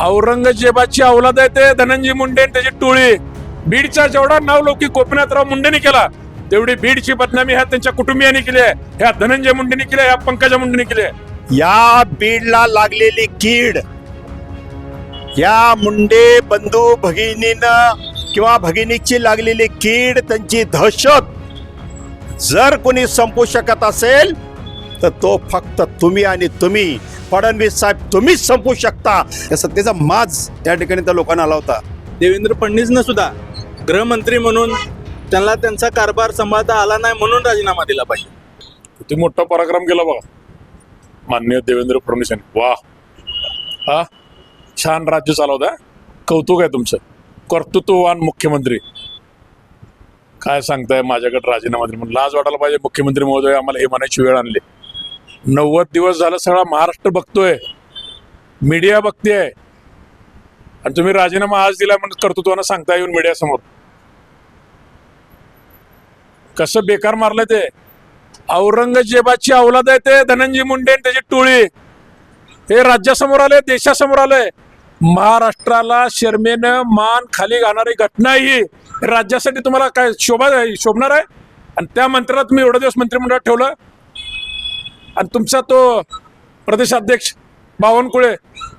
औरंगजेबाची औलाद आहे ते धनंजय मुंडे आणि त्याची टोळी. बीडचा जेवढा नावलौकिक गोपीनाथराव मुंडेने केला तेवढी बीडची बदनामी ह्या त्यांच्या कुटुंबियांनी केली आहे. ह्या धनंजय मुंडेने केली आहे ह्या पंकजा मुंडेने केली आहे. या बीडला लागलेली कीड या मुंडे बंधू भगिनीनं किंवा भगिनीची लागलेली कीड त्यांची दहशत जर कोणी संपू शकत असेल तर तो फक्त तुम्ही आणि तुम्ही. फडणवीस साहेब तुम्हीच संपू शकता. या सत्तेचा माज या ठिकाणी त्या लोकांना आला होता. देवेंद्र फडणवीसनं सुद्धा गृहमंत्री म्हणून त्यांना त्यांचा कारभार सांभाळता आला नाही म्हणून राजीनामा दिला पाहिजे. किती मोठा पराक्रम केला बघा. मान्य देवेंद्र फडणवीस यांनी. वा हा? छान राज्य चालवता कौतुक आहे तुमचं. कर्तृत्ववान मुख्यमंत्री. काय सांगताय? माझ्याकडे राजीनामा दिला. म्हणून लाज वाटायला पाहिजे मुख्यमंत्री महोदय आम्हाला हे म्हणायची वेळ आणली. नव्वद दिवस झालं सगळा महाराष्ट्र बघतोय. मीडिया बघतेय. आणि तुम्ही राजीनामा आज दिला म्हणून कर्तृत्वानं सांगता येऊन मीडियासमोर कसं बेकार मारलंय ते. औरंगजेबाची अवलाद आहे ते धनंजय मुंडे आणि त्याची टोळी. हे राज्यासमोर आले देशासमोर आले महाराष्ट्राला शर्मेनं मान खाली घालणारी घटना ही. राज्यासाठी तुम्हाला काय शोभा शोभणार आहे? आणि त्या मंत्र्याला तुम्ही एवढा दिवस मंत्रिमंडळात ठेवलं आणि तुमचा तो प्रदेशाध्यक्ष बावनकुळे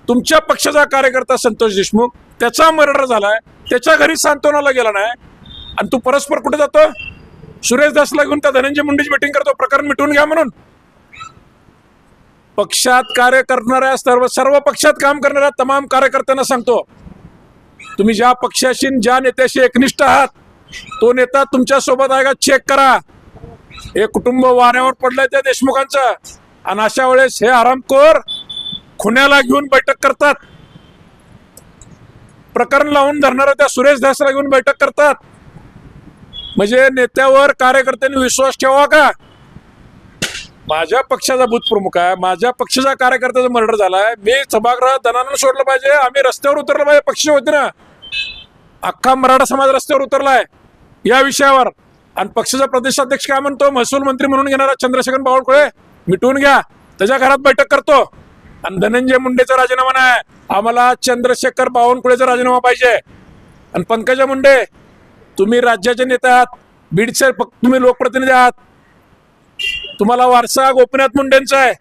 तुमच्या पक्षाचा कार्यकर्ता संतोष देशमुख त्याचा मर्डर झालाय त्याच्या घरी सांत्वनाला गेला नाही आणि तू परस्पर कुठे जातो सुरेश दासला घेऊन त्या धनंजय मुंडेची मिटिंग करतो प्रकरण मिटवून घ्या म्हणून. पक्षात कार्य करणाऱ्या सर्व सर्व पक्षात काम करणाऱ्या तमाम कार्यकर्त्यांना सांगतो तुम्ही ज्या पक्षाशी ज्या नेत्याशी एकनिष्ठ आहात तो नेता तुमच्यासोबत आहे का? चेक करा. हे कुटुंब वाऱ्यावर पडलंय त्या देशमुखांचं. आणि अशा वेळेस हे आरामखोर खुण्याला घेऊन बैठक करतात. प्रकरण लावून धरणाऱ्या त्या सुरेश दासला घेऊन बैठक करतात. म्हणजे नेत्यावर कार्यकर्त्यांनी विश्वास ठेवा का? माझ्या पक्षाचा भूतप्रमुख प्रमुख आहे. माझ्या पक्षाचा कार्यकर्त्याचा मर्डर झालाय. मी सभागृहात दनानं सोडलं पाहिजे. आम्ही रस्त्यावर उतरलं पाहिजे पक्ष होते ना अख्खा मराठा समाज रस्त्यावर उतरलाय. या विषयावर आणि पक्षाचा प्रदेशाध्यक्ष काय म्हणतो? महसूल मंत्री म्हणून घेणारा चंद्रशेखर बावळकुळे? मिटवून घ्या. त्याच्या घरात बैठक करतो. आणि धनंजय मुंडेचा राजीनामा नाही. आम्हाला चंद्रशेखर बावनकुळेचा राजीनामा पाहिजे. आणि पंकजा मुंडे तुम्ही राज्याचे नेते आहात. बीडचे फक्त तुम्ही लोकप्रतिनिधी आहात. तुम्हाला वारसा गोपीनाथ मुंडेंचा आहे.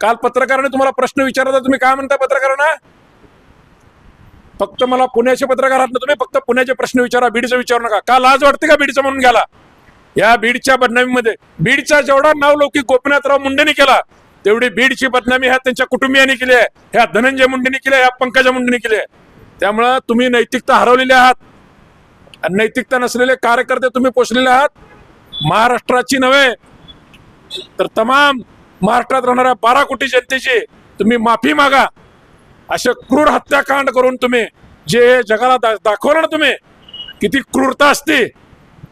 काल पत्रकाराने तुम्हाला प्रश्न विचारला तुम्ही काय म्हणता पत्रकारांना? फक्त मला पुण्याचे पत्रकार आहात ना तुम्ही? फक्त पुण्याचे प्रश्न विचारा बीडचं विचारू नका. का लाज वाटते का बीडचं म्हणून घ्याला या बीडच्या बदनामीमध्ये बीडचा जेवढा नाव लौकिक गोपीनाथराव मुंडेने केला तेवढी बीडची बदनामी ह्या त्यांच्या कुटुंबियांनी केली आहे. ह्या धनंजय मुंडेने केली आहे ह्या पंकजा मुंडेने केली आहे. त्यामुळं तुम्ही नैतिकता हरवलेली आहात. आणि नैतिकता नसलेले कार्यकर्ते तुम्ही पोचलेले आहात. महाराष्ट्राची नव्हे तर तमाम महाराष्ट्रात राहणाऱ्या बारा कोटी जनतेची तुम्ही माफी मागा. असे क्रूर हत्याकांड करून तुम्ही जे जगाला दा- दाखवलं ना तुम्ही किती क्रूरता असते.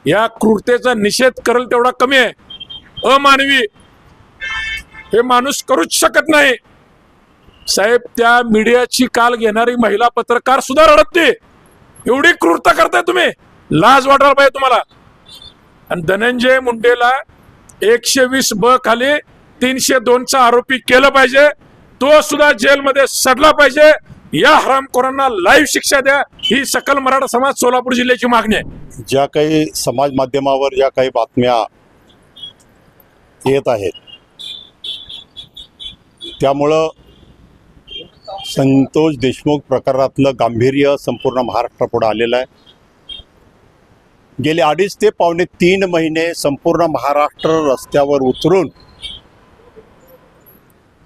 या क्रूरतेचा निषेध करेल तेवढा कमी आहे. अमानवी. हे माणूस करूच शकत नाही. साहेब त्या मीडियाची काल घेणारी महिला पत्रकार सुद्धा रडते. एवढी क्रूरता करताय तुम्ही. लाज वाटायला पाहिजे तुम्हाला. आणि धनंजय मुंडेला एकशे वीस ब खाली तीनशे दोनचा आरोपी केलं पाहिजे. तो सुद्धा जेलमध्ये सडला पाहिजे. या हरामखोरांना लाईव्ह शिक्षा द्या. ही सकल मराठा समाज सोलापूर जिल्ह्याची मागणी आहे. ज्या काही समाज माध्यमावर ज्या काही बातम्या येत आहेत त्यामुळं संतोष देशमुख प्रकारातलं गांभीर्य संपूर्ण महाराष्ट्रापुढे आलेलं आहे. गेले अडीच ते पावणे तीन महिने संपूर्ण महाराष्ट्र रस्त्यावर उतरून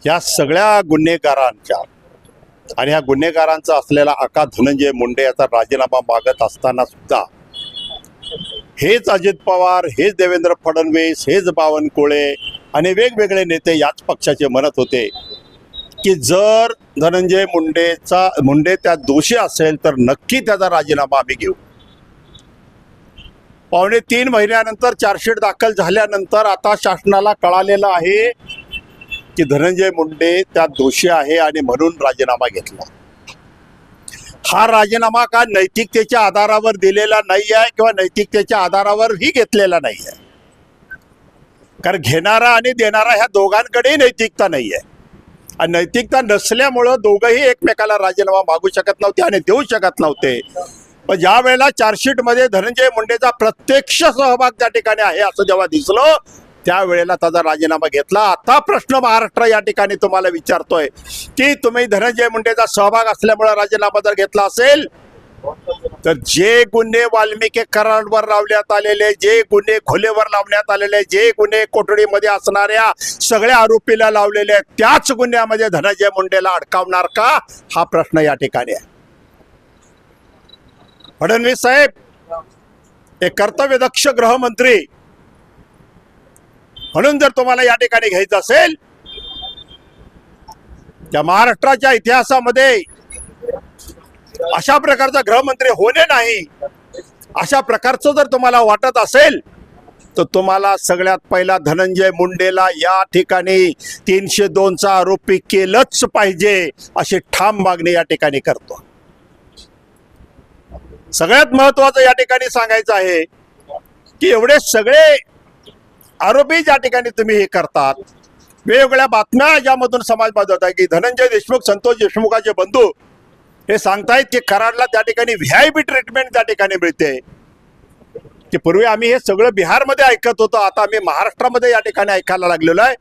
या सगळ्या गुन्हेगारांच्या आणि ह्या गुन्हेगारांचा असलेला आका धनंजय मुंडे याचा राजीनामा मागत असताना सुद्धा हेच अजित पवार हेच देवेंद्र फडणवीस हेच बावनकुळे आणि वेगवेगळे नेते याच पक्षाचे म्हणत होते की जर धनंजय मुंडेचा मुंडे त्यात दोषी असेल तर नक्की त्याचा राजीनामा आम्ही घेऊ. पावणे तीन महिन्यानंतर चार्जशीट दाखल झाल्यानंतर आता शासनाला कळालेलं आहे की धनंजय मुंडे त्यात दोषी आहे आणि म्हणून राजीनामा घेतला. हा राजीनामा का नैतिकतेच्या आधारावर दिलेला नाही आहे किंवा नैतिकतेच्या आधारावरही घेतलेला नाही आहे कारण घेणारा आणि देणारा ह्या दोघांकडेही नैतिकता नाही आहे आणि नैतिकता नसल्यामुळं दोघंही एकमेकाला राजीनामा मागू शकत नव्हते आणि देऊ शकत नव्हते. पण ज्या वेळेला चार्जशीटमध्ये धनंजय मुंडेचा प्रत्यक्ष सहभाग त्या ठिकाणी आहे असं जेव्हा दिसलं त्यावेळेला त्याचा राजीनामा घेतला. आता प्रश्न महाराष्ट्र या ठिकाणी तुम्हाला विचारतोय की तुम्ही धनंजय मुंडेचा सहभाग असल्यामुळे राजीनामा जर घेतला असेल तर जे गुन्हे वाल्मिकी करांवर लावण्यात आलेले जे गुन्हे खोलेवर लावण्यात आलेले जे गुन्हे कोठडीमध्ये असणाऱ्या सगळ्या आरोपीला लावलेले त्याच गुन्ह्यामध्ये धनंजय मुंडेला अडकावणार का? हा प्रश्न या ठिकाणी आहे. फडणवीस साहेब एक कर्तव्यदक्ष गृहमंत्री म्हणून जर तुम्हाला या ठिकाणी घ्यायचं असेल त्या महाराष्ट्राच्या इतिहासामध्ये अशा प्रकारचा गृहमंत्री होणे नाही अशा प्रकारचं जर तुम्हाला वाटत असेल तर तुम्हाला सगळ्यात पहिला धनंजय मुंडेला या ठिकाणी तीनशे दोनचा आरोपी केलंच पाहिजे अशी ठाम मागणी या ठिकाणी करतो. सगळ्यात महत्वाचं या ठिकाणी सांगायचं आहे की एवढे सगळे आरोपी ज्या ठिकाणी तुम्ही हे करतात वेगवेगळ्या बातम्या यामधून समाज बाजवत आहे की धनंजय देशमुख संतोष देशमुखाचे बंधू हे सांगतायत की कराडला त्या ठिकाणी व्ही आय पी ट्रीटमेंट त्या ठिकाणी मिळते. की पूर्वी आम्ही हे सगळं बिहारमध्ये ऐकत होतो आता आम्ही महाराष्ट्रामध्ये या ठिकाणी ऐकायला लागलेलो आहे.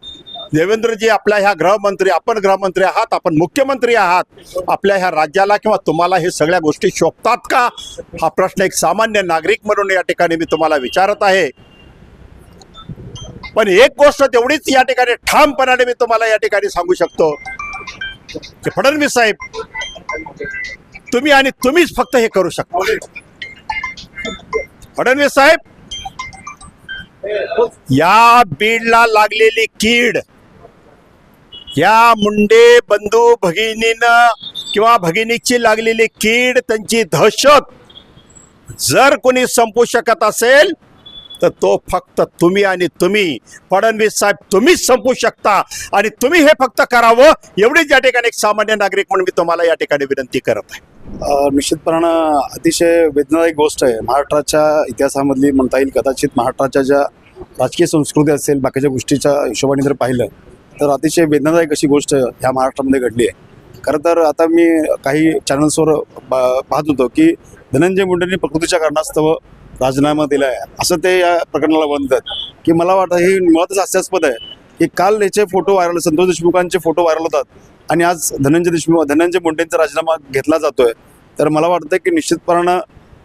देवेंद्रजी आपल्या ह्या गृहमंत्री आपण गृहमंत्री आहात आपण मुख्यमंत्री आहात आपल्या ह्या राज्याला किंवा तुम्हाला हे सगळ्या गोष्टी शोभतात का? हा प्रश्न एक सामान्य नागरिक म्हणून या ठिकाणी मी तुम्हाला विचारत आहे. पण एक गोष्ट तेवढीच या ठिकाणी ठामपणाने मी तुम्हाला या ठिकाणी सांगू शकतो. की फडणवीस साहेब तुम्ही आणि तुम्हीच फक्त हे करू शकता. फडणवीस साहेब या बीडला लागलेली कीड या मुंडे बंधू भगिनीनं किंवा भगिनीची लागलेली कीड त्यांची दहशत जर कोणी संपू शकत असेल तर तो फक्त तुम्ही आणि तुम्ही. फडणवीस साहेब तुम्हीच संपू शकता. आणि तुम्ही हे फक्त करावं एवढीच या ठिकाणी एक सामान्य नागरिक म्हणून मी तुम्हाला या ठिकाणी विनंती करत आहे. निश्चितपणानं अतिशय वेदनादायक गोष्ट आहे. महाराष्ट्राच्या इतिहासामधली म्हणता येईल कदाचित महाराष्ट्राच्या ज्या राजकीय संस्कृती असेल बाकीच्या गोष्टीच्या हिशोबाने जर पाहिलं तर अतिशय वेदनादायक अशी गोष्ट ह्या महाराष्ट्रामध्ये घडली आहे. खरं तर आता मी काही चॅनल्सवर ब- पाहत होतो की धनंजय मुंडेंनी प्रकृतीच्या कारणास्तव राजीनामा दिला आहे असं ते या प्रकरणाला म्हणतात. की मला वाटतं हे मुळातच हास्यास्पद आहे. की काल याचे फोटो व्हायरल संतोष देशमुखांचे फोटो व्हायरल होतात. आणि आज धनंजय देशमुख धनंजय मुंडेंचा राजीनामा घेतला जातोय. तर मला वाटतं की निश्चितपणानं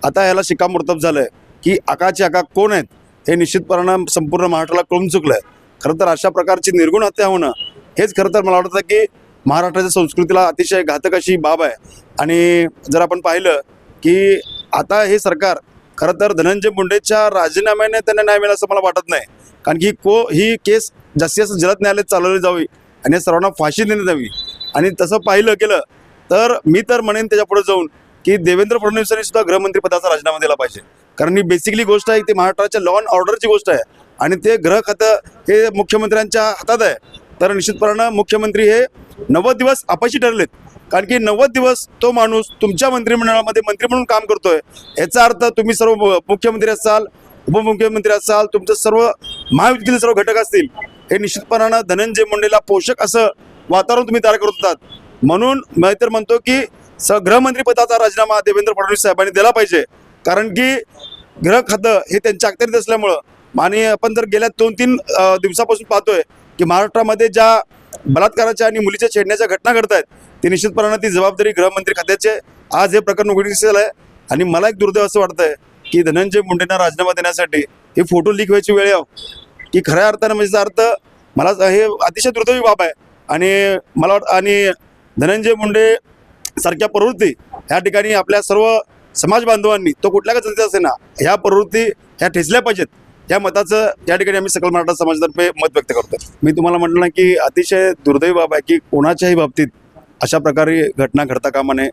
आता याला शिक्कामोर्तब आहे की आकाचे आका कोण आहेत हे निश्चितपणानं संपूर्ण महाराष्ट्राला कळून चुकलंय. खरं तर अशा प्रकारची निर्गुण हत्या होणं हेच खरं तर मला वाटतं की महाराष्ट्राच्या संस्कृतीला अतिशय घातक अशी बाब आहे. आणि जर आपण पाहिलं की आता हे सरकार खरं तर धनंजय मुंडेच्या राजीनाम्याने त्यांना न्याय मिळेल असं मला वाटत नाही. कारण की को ही केस जास्तीत जास्त जलद न्यायालयात चालवली जावी आणि या सर्वांना फाशी देण्यात यावी. आणि तसं पाहिलं गेलं तर मी तर म्हणेन त्याच्यापुढे जाऊन की देवेंद्र फडणवीसांनी सुद्धा गृहमंत्रीपदाचा राजीनामा दिला पाहिजे. कारण ही बेसिकली गोष्ट आहे ती महाराष्ट्राच्या लॉ अँड ऑर्डरची गोष्ट आहे आणि ते गृह खातं हे मुख्यमंत्र्यांच्या हातात आहे. तर निश्चितपणानं मुख्यमंत्री हे नव्वद दिवस अपयशी ठरलेत. कारण की नव्वद दिवस तो माणूस तुमच्या मंत्रिमंडळामध्ये मंत्री म्हणून काम करतोय. याचा अर्थ तुम्ही सर्व मुख्यमंत्री असाल उपमुख्यमंत्री असाल तुमचं सर्व महायुतीतील सर्व घटक असतील हे निश्चितपणानं धनंजय मुंडेला पोषक असं वातावरण तुम्ही तयार करत होतात. म्हणून मी तर म्हणतो की स गृहमंत्री पदाचा राजीनामा देवेंद्र फडणवीस साहेबांनी दिला पाहिजे. कारण की गृह खातं हे त्यांच्या अखत्यारीत असल्यामुळं आणि आपण जर गेल्या दोन तीन दिवसापासून पाहतोय की महाराष्ट्रामध्ये ज्या बलात्काराच्या आणि मुलीच्या छेडण्याच्या घटना घडत आहेत ते निश्चितपणानं ती जबाबदारी गृहमंत्री खात्याचे आज हे प्रकरण उघडकीस आलं आहे आणि मला एक दुर्दैव असं वाटतंय की धनंजय मुंडेंना राजीनामा देण्यासाठी हे फोटो लीक व्हायची वेळ यावं. की खऱ्या अर्थानं म्हणजे अर्थ मला हे अतिशय दुर्दैवी बाब आहे. आणि मला वाट आणि धनंजय मुंडे सारख्या प्रवृत्ती या ठिकाणी आपल्या सर्व समाज बांधवांनी तो कुठल्या का जनतेचा असे ना ह्या प्रवृत्ती ह्या ठेचल्या पाहिजेत. या मताचं या ठिकाणी आम्ही सकल मराठा समाजातर्फे मत व्यक्त करतो मी तुम्हाला म्हटलं ना की अतिशय दुर्दैवी बाब आहे की कोणाच्याही बाबतीत अशा प्रकारे घटना घडता कामा नये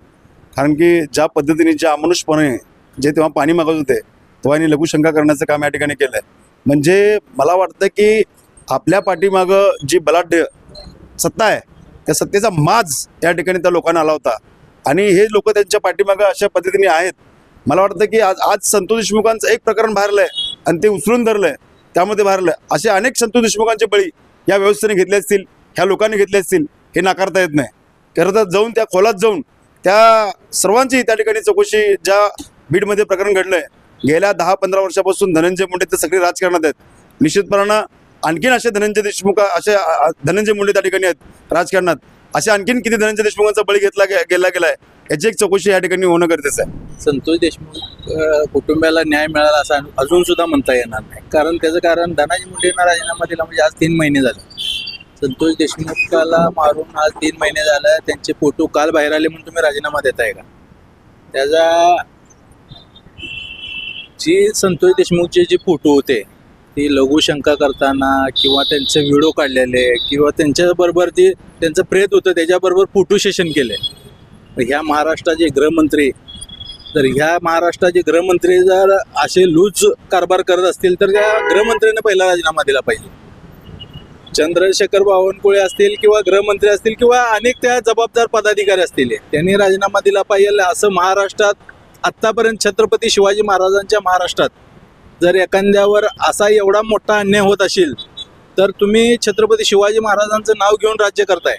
कारण की ज्या पद्धतीने ज्या अमनुष्यपणे जे तेव्हा पाणी मागत होते तेव्हा यांनी लघुशंका करण्याचं काम या ठिकाणी केलं आहे म्हणजे मला वाटतं की आपल्या पाठीमागं जी बलाढ्य सत्ता आहे त्या सत्तेचा माज या ठिकाणी त्या लोकांना आला होता. आणि हे लोक त्यांच्या पाठीमागं अशा पद्धतीने आहेत. मला वाटतं की आज आज संतोष देशमुखांचं एक प्रकरण भारलं आहे आणि ते उचलून धरलंय. त्यामध्ये भारलं असे अनेक संतोष देशमुखांचे बळी या व्यवस्थेने घेतले असतील ह्या लोकांनी घेतले असतील हे नाकारता येत नाही. खरं तर जाऊन त्या खोलात जाऊन त्या सर्वांची त्या ठिकाणी चौकशी ज्या बीडमध्ये प्रकरण घडलंय गेल्या दहा पंधरा वर्षापासून धनंजय मुंडे ते सगळे राजकारणात आहेत. निश्चितपणानं आणखीन असे धनंजय देशमुख असे धनंजय मुंडे त्या ठिकाणी आहेत राजकारणात. असे आणखीन किती धनंजय देशमुखांचा बळी घेतला गेला गेला गेलाय याची एक चौकशी या ठिकाणी होणं गरजेचं आहे. संतोष देशमुख कुटुंबाला न्याय मिळाला असं अजून सुद्धा म्हणता येणार नाही. कारण त्याचं कारण धनाजी मुंडेंना राजीनामा दिला म्हणजे आज तीन महिने झाले. संतोष देशमुखला मारून आज तीन महिने झालं. त्यांचे फोटो काल बाहेर आले म्हणून तुम्ही राजीनामा देताय का? त्याचा जी संतोष देशमुखचे जे फोटो होते ती लघुशंका करताना किंवा त्यांचे व्हिडिओ काढलेले किंवा त्यांच्याबरोबर जे त्यांचं प्रेत होतं त्याच्याबरोबर फोटो सेशन केले. ह्या महाराष्ट्राचे गृहमंत्री तर ह्या महाराष्ट्राचे गृहमंत्री जर असे लूज कारभार करत असतील तर त्या गृहमंत्र्यांनी पहिला राजीनामा दिला पाहिजे. चंद्रशेखर बावनकुळे असतील किंवा गृहमंत्री असतील किंवा अनेक त्या जबाबदार पदाधिकारी असतील त्यांनी राजीनामा दिला पाहिजे असं महाराष्ट्रात आत्तापर्यंत छत्रपती शिवाजी महाराजांच्या महाराष्ट्रात जर एखाद्यावर असा एवढा मोठा अन्याय होत असेल तर तुम्ही छत्रपती शिवाजी महाराजांचं नाव घेऊन राज्य करताय.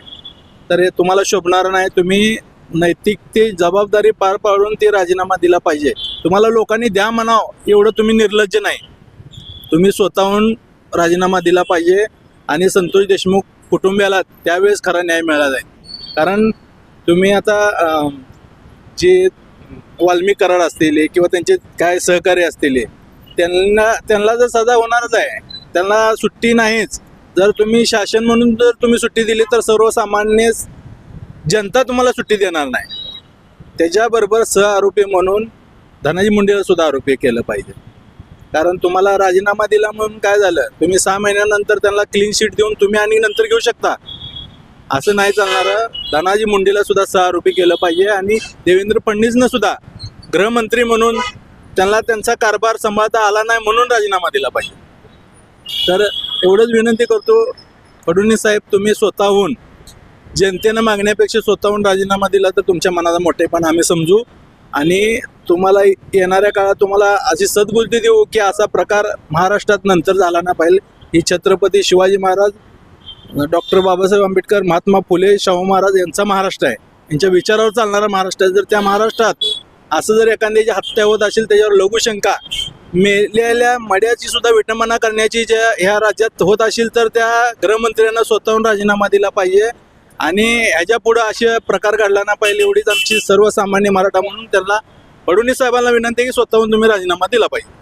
तर हे तुम्हाला शोभणार नाही. तुम्ही नैतिक ती जबाबदारी पार पाडून ते राजीनामा दिला पाहिजे. तुम्हाला लोकांनी द्या म्हणाव एवढं तुम्ही निर्लज्ज नाही. तुम्ही स्वतःहून राजीनामा दिला पाहिजे. आणि संतोष देशमुख कुटुंबियाला त्यावेळेस खरा न्याय मिळाला जाईल कारण तुम्ही आता जे वाल्मिक करार असतील किंवा त्यांचे काय सहकारी असतील त्यांना त्यांना जर सजा होणारच आहे त्यांना सुट्टी नाहीच. जर तुम्ही शासन म्हणून जर तुम्ही सुट्टी दिली तर सर्वसामान्य जनता तुम्हाला सुट्टी देणार नाही. त्याच्याबरोबर सह आरोपी म्हणून धनाजी मुंडेला सुद्धा आरोपी केलं पाहिजे. कारण तुम्हाला राजीनामा दिला म्हणून काय झालं? तुम्ही सहा महिन्यानंतर त्यांना क्लीन शीट देऊन तुम्ही आणि नंतर घेऊ शकता. असं नाही चालणार. धनाजी मुंडेला सुद्धा सहा रुपये केलं पाहिजे आणि देवेंद्र फडणवीसनं सुद्धा गृहमंत्री म्हणून त्यांना त्यांचा कारभार सांभाळता आला नाही म्हणून राजीनामा दिला पाहिजे. तर एवढंच विनंती करतो फडणवीस साहेब तुम्ही स्वतःहून जनतेनं मागण्यापेक्षा स्वतःहून राजीनामा दिला तर तुमच्या मनाचा मोठेपण आम्ही समजू. आणि तुम्हाला येणाऱ्या काळात तुम्हाला अशी सद्बुद्धी देऊ की असा प्रकार महाराष्ट्रात नंतर झाला ना पाहिजे. ही छत्रपती शिवाजी महाराज डॉक्टर बाबासाहेब आंबेडकर महात्मा फुले शाहू महाराज यांचा महाराष्ट्र आहे. यांच्या विचारावर चालणारा महाराष्ट्र आहे. जर त्या महाराष्ट्रात असं जर एखाद्याची हत्या होत असेल त्याच्यावर लघुशंका मेलेल्या मड्याची सुद्धा विटंबना करण्याची ज्या ह्या राज्यात होत असेल तर त्या गृहमंत्र्यांना स्वतःहून राजीनामा दिला पाहिजे. आणि ह्याच्या पुढं असे प्रकार घडला ना पाहिजे एवढीच आमची सर्वसामान्य मराठा म्हणून त्यांना फडणवीस साहेबांना विनंती आहे की स्वतःहून तुम्ही राजीनामा दिला पाहिजे.